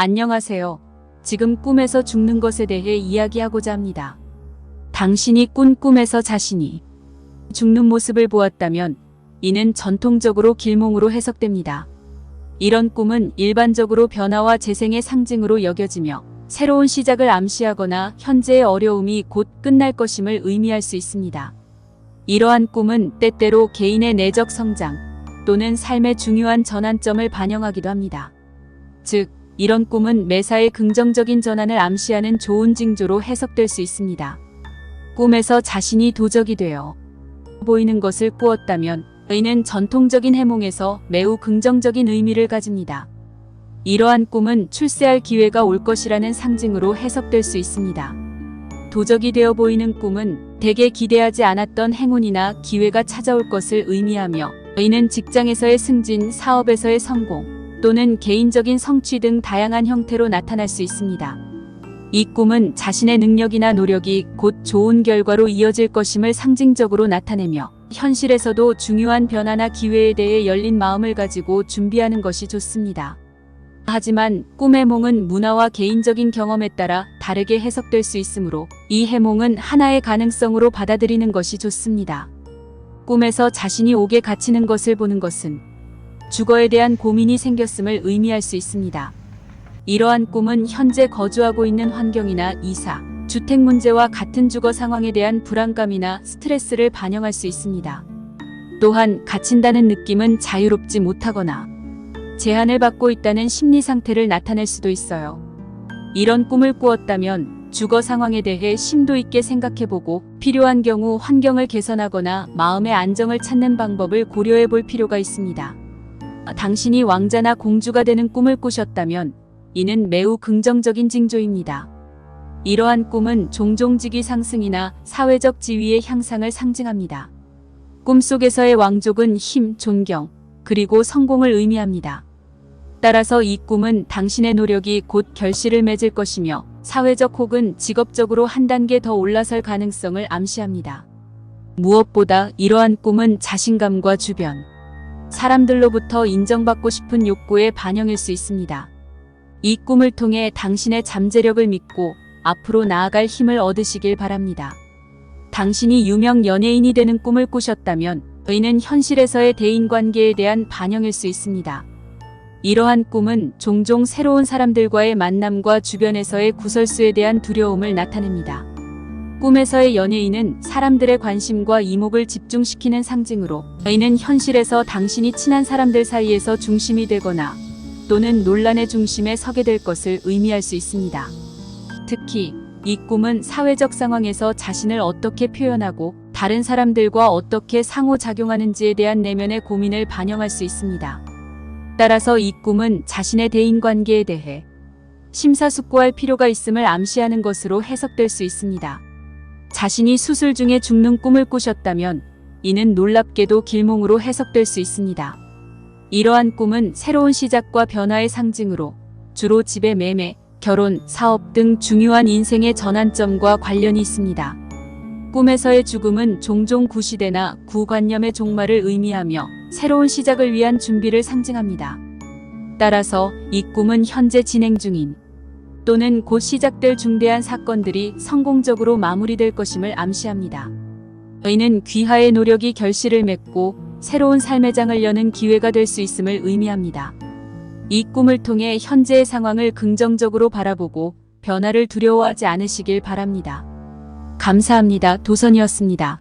안녕하세요. 지금 꿈에서 죽는 것에 대해 이야기하고자 합니다. 당신이 꾼 꿈에서 자신이 죽는 모습을 보았다면 이는 전통적으로 길몽으로 해석됩니다. 이런 꿈은 일반적으로 변화와 재생의 상징으로 여겨지며 새로운 시작을 암시하거나 현재의 어려움이 곧 끝날 것임을 의미할 수 있습니다. 이러한 꿈은 때때로 개인의 내적 성장 또는 삶의 중요한 전환점을 반영하기도 합니다. 즉, 이런 꿈은 매사에 긍정적인 전환을 암시하는 좋은 징조로 해석될 수 있습니다. 꿈에서 자신이 도적이 되어 보이는 것을 꾸었다면 의는 전통적인 해몽에서 매우 긍정적인 의미를 가집니다. 이러한 꿈은 출세할 기회가 올 것이라는 상징으로 해석될 수 있습니다. 도적이 되어 보이는 꿈은 대개 기대하지 않았던 행운이나 기회가 찾아올 것을 의미하며 의는 직장에서의 승진, 사업에서의 성공, 또는 개인적인 성취 등 다양한 형태로 나타날 수 있습니다. 이 꿈은 자신의 능력이나 노력이 곧 좋은 결과로 이어질 것임을 상징적으로 나타내며 현실에서도 중요한 변화나 기회에 대해 열린 마음을 가지고 준비하는 것이 좋습니다. 하지만 꿈의 몽은 문화와 개인적인 경험에 따라 다르게 해석될 수 있으므로 이 해몽은 하나의 가능성으로 받아들이는 것이 좋습니다. 꿈에서 자신이 옥에 갇히는 것을 보는 것은 주거에 대한 고민이 생겼음을 의미할 수 있습니다. 이러한 꿈은 현재 거주하고 있는 환경이나 이사, 주택 문제와 같은 주거 상황에 대한 불안감이나 스트레스를 반영할 수 있습니다. 또한 갇힌다는 느낌은 자유롭지 못하거나 제한을 받고 있다는 심리 상태를 나타낼 수도 있어요. 이런 꿈을 꾸었다면 주거 상황에 대해 심도 있게 생각해보고 필요한 경우 환경을 개선하거나 마음의 안정을 찾는 방법을 고려해 볼 필요가 있습니다. 당신이 왕자나 공주가 되는 꿈을 꾸셨다면 이는 매우 긍정적인 징조입니다. 이러한 꿈은 종종 직위 상승이나 사회적 지위의 향상을 상징합니다. 꿈속에서의 왕족은 힘, 존경, 그리고 성공을 의미합니다. 따라서 이 꿈은 당신의 노력이 곧 결실을 맺을 것이며 사회적 혹은 직업적으로 한 단계 더 올라설 가능성을 암시합니다. 무엇보다 이러한 꿈은 자신감과 주변, 사람들로부터 인정받고 싶은 욕구의 반영일 수 있습니다. 이 꿈을 통해 당신의 잠재력을 믿고 앞으로 나아갈 힘을 얻으시길 바랍니다. 당신이 유명 연예인이 되는 꿈을 꾸셨다면 의는 현실에서의 대인관계에 대한 반영일 수 있습니다. 이러한 꿈은 종종 새로운 사람들과의 만남과 주변에서의 구설수에 대한 두려움을 나타냅니다. 꿈에서의 연예인은 사람들의 관심과 이목을 집중시키는 상징으로 의는 현실에서 당신이 친한 사람들 사이에서 중심이 되거나 또는 논란의 중심에 서게 될 것을 의미할 수 있습니다. 특히 이 꿈은 사회적 상황에서 자신을 어떻게 표현하고 다른 사람들과 어떻게 상호작용하는지에 대한 내면의 고민을 반영할 수 있습니다. 따라서 이 꿈은 자신의 대인관계에 대해 심사숙고할 필요가 있음을 암시하는 것으로 해석될 수 있습니다. 자신이 수술 중에 죽는 꿈을 꾸셨다면 이는 놀랍게도 길몽으로 해석될 수 있습니다. 이러한 꿈은 새로운 시작과 변화의 상징으로 주로 집의 매매, 결혼, 사업 등 중요한 인생의 전환점과 관련이 있습니다. 꿈에서의 죽음은 종종 구시대나 구관념의 종말을 의미하며 새로운 시작을 위한 준비를 상징합니다. 따라서 이 꿈은 현재 진행 중인 또는 곧 시작될 중대한 사건들이 성공적으로 마무리될 것임을 암시합니다. 의는 귀하의 노력이 결실을 맺고 새로운 삶의 장을 여는 기회가 될 수 있음을 의미합니다. 이 꿈을 통해 현재의 상황을 긍정적으로 바라보고 변화를 두려워하지 않으시길 바랍니다. 감사합니다. 도선이었습니다.